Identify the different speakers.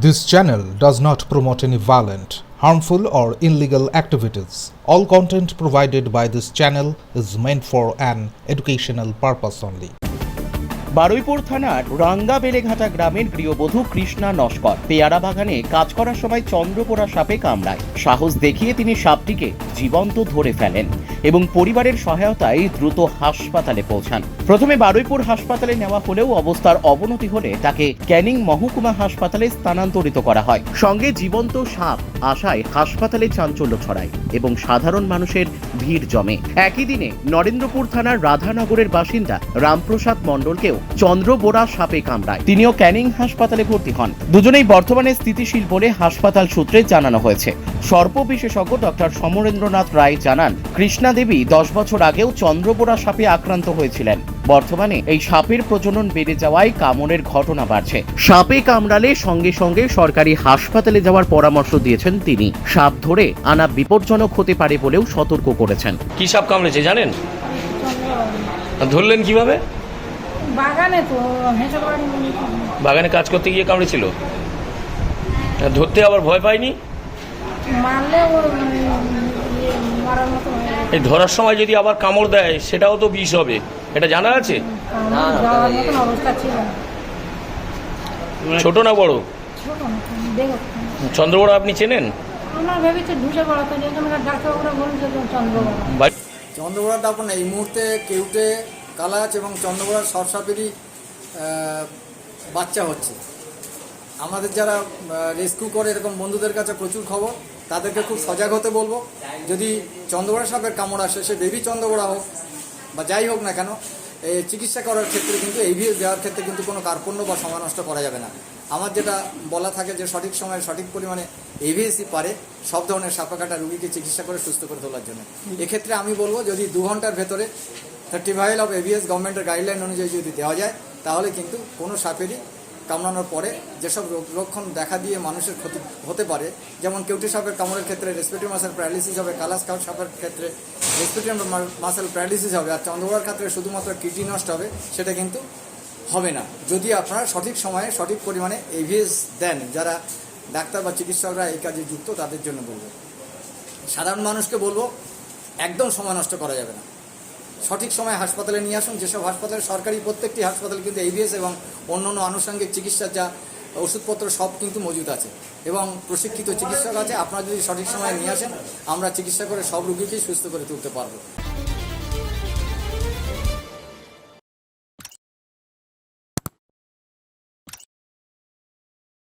Speaker 1: This channel does not promote any violent, harmful, or illegal activities. All content provided by this channel is meant for an educational purpose only.
Speaker 2: Baruipur থানার রাঙ্গা বেলেঘাটা গ্রামের গৃহবধূ কৃষ্ণা নস্কর পেয়ারা বাগানে কাজ করার সময় চন্দ্রপোড়া সাপে কামড়ায় সাহস দেখিয়ে তিনি সাপটিকে জীবন্ত ধরে ফেলেন এবং পরিবারের সহায়তায় দ্রুত হাসপাতালে পৌঁছান। প্রথমে বারুইপুর হাসপাতালে নেওয়া হলেও অবস্থার অবনতি হলে তাকে ক্যানিং মহকুমা হাসপাতালে স্থানান্তরিত করা হয়। সঙ্গে জীবন্ত সাপ আশায় হাসপাতালে চাঞ্চল্য ছড়ায় এবং সাধারণ মানুষের ভিড় জমে। একই দিনে নরেন্দ্রপুর থানার রাধানগরের বাসিন্দা রামপ্রসাদ মণ্ডলকেও চন্দ্রবোরা সাপে কামড়ায়। তিনিও ক্যানিং হাসপাতালে ভর্তি হন। দুজনেই বর্তমানে স্থিতিশীল বলে হাসপাতাল সূত্রে জানানো হয়েছে। সর্প বিশেষজ্ঞ ডক্টর সমরেন্দ্রনাথ রায় জানান, কৃষ্ণা দেবী দশ বছর আগেও চন্দ্রবোরা সাপে আক্রান্ত হয়েছিলেন। বর্তমানে এই সাপের প্রজনন বেড়ে যাওয়ায় কামড়ের ঘটনা বাড়ছে। সাপে কামড়ালে সঙ্গে সঙ্গে সরকারি হাসপাতালে যাওয়ার পরামর্শ দিয়েছেন তিনি। সাপ ধরে আনা বিপজ্জনক হতে পারে বলেও সতর্ক করেছেন।
Speaker 3: কি সাপ কামড়েছে জানেন? ধরলেন কীভাবে?
Speaker 4: বাগানে তো
Speaker 3: বাগানে কাজ করতে গিয়ে কামড়েছিল? ধরতে আবার ভয় পাইনি
Speaker 4: মারলে ইয়ে মারার মতো হয়ে।
Speaker 3: এই ধরার সময় যদি আবার কামড় দেয় সেটাও তো বিষ হবে। এটা জানা আছে। ছোট না বড়? চন্দ্রবড়া আপনি চেনেন?
Speaker 4: আমরা ভেবেছি ঢুসে পড়াতে যে তোমরা ডাক্তারবাবুরা বলছে যে চন্দ্রবাবু
Speaker 3: বাড়ি-
Speaker 5: চন্দ্রবড়ার দাপন এই মুহূর্তে কেউটে কালাচ এবং চন্দ্রবড়ার সরসাপেরই বাচ্চা হচ্ছে। আমাদের যারা রেস্কিউ করে এরকম বন্ধুদের কাছে প্রচুর খবর, তাদেরকে খুব সজাগ হতে বলব। যদি চন্দ্রবড়া সাপের কামড় আসে, সে বেবি চন্দ্রবড়া হোক বা যাই হোক না কেন এই চিকিৎসা করার ক্ষেত্রে কিন্তু এভিএস দেওয়ার ক্ষেত্রে কিন্তু কোনো কার্পণ্য বা সময় নষ্ট করা যাবে না। আমার যেটা বলা থাকে যে সঠিক সময়ে সঠিক পরিমাণে এভিএসই পারে, সব ধরনের সাপে রুগীকে চিকিৎসা করে সুস্থ করে তোলার জন্য। এক্ষেত্রে আমি বলব, যদি দু ঘণ্টার ভেতরে থার্টি ভাইল অফ এভিএস গভর্নমেন্টের গাইডলাইন অনুযায়ী যদি দেওয়া যায়, তাহলে কিন্তু কোনো সাপেরই কামড়ানোর পরে যেসব রোগ লক্ষণ দেখা দিয়ে মানুষের ক্ষতি হতে পারে, যেমন কেউটি সাপের কামড়ের ক্ষেত্রে রেসপিরেটরি মাসেল প্যারালিসিস হবে কালাস কাউ সাপের ক্ষেত্রে রেসপিরেটরি মাসেল প্যারালিসিস হবে, আর চন্দ্রবড়ার ক্ষেত্রে শুধুমাত্র কিডনি নষ্ট হবে, সেটা কিন্তু হবে না। যদি আপনারা সঠিক সময়ে সঠিক পরিমাণে এভিএস দেন, যারা ডাক্তার বা চিকিৎসকরা এই কাজে যুক্ত, তাদের জন্য বলব। সাধারণ মানুষকে বলব, একদম সময় নষ্ট করা যাবে না। সঠিক সময় হাসপাতালে নিয়ে আসুন। যেসব হাসপাতালে সরকারি প্রত্যেকটি হাসপাতালে কিন্তু এবিএস এবং অন্য অন্য আনুষঙ্গিক চিকিৎসা যা ওষুধপত্র সব কিন্তু মজুদ আছে। এবং প্রশিক্ষিত চিকিৎসক আছে, আপনারা যদি সঠিক সময়ে নিয়ে আসেন, আমরা চিকিৎসা করে সব রুগীকেই সুস্থ করে তুলতে পারব।